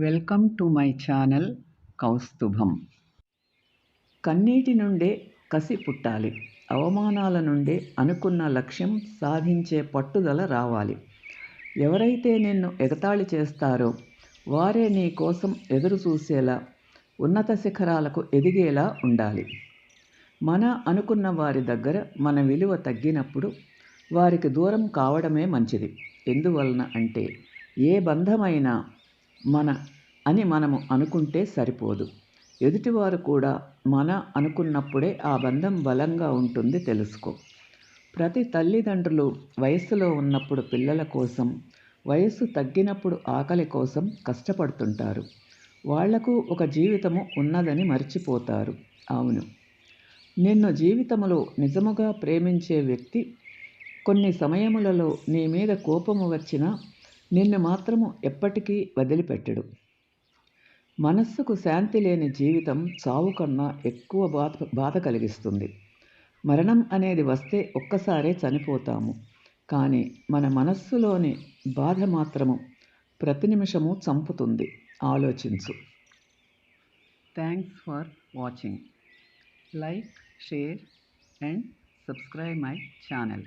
Welcome to my channel Kaustubham. కన్నీటి నుండే కసి పుట్టాలి. అవమానాల నుండే అనుకున్న లక్ష్యం సాధించే పట్టుదల రావాలి. ఎవరైతే నిన్ను ఎగతాళి చేస్తారో వారే నీ కోసం ఎదురు చూసేలా ఉన్నత శిఖరాలకు ఎదిగేలా ఉండాలి. మన అనుకున్న వారి దగ్గర మన విలువ తగ్గినప్పుడు వారికి దూరం కావడమే మంచిది. ఎందువలన అంటే ఏ బంధమైనా మన అని మనము అనుకుంటే సరిపోదు. ఎదుటివారు కూడా మన అనుకున్నప్పుడే ఆ బంధం బలంగా ఉంటుంది తెలుసుకో. ప్రతి తల్లిదండ్రులు వయస్సులో ఉన్నప్పుడు పిల్లల కోసం వయస్సు తగ్గినప్పుడు ఆకలి కోసం కష్టపడుతుంటారు. వాళ్ళకు ఒక జీవితము ఉన్నదని మర్చిపోతారు. అవును. నిన్ను జీవితములో నిజముగా ప్రేమించే వ్యక్తి కొన్ని సమయములలో నీ మీద కోపము వచ్చినా నిన్ను మాత్రము ఎప్పటికీ వదిలిపెట్టడు. మనస్సుకు శాంతి లేని జీవితం చావు కన్నా ఎక్కువ బాధ బాధ కలిగిస్తుంది. మరణం అనేది వస్తే ఒక్కసారే చనిపోతాము. కానీ మన మనస్సులోని బాధ మాత్రము ప్రతి నిమిషము చంపుతుంది. ఆలోచించు. Thanks for watching like share and subscribe my channel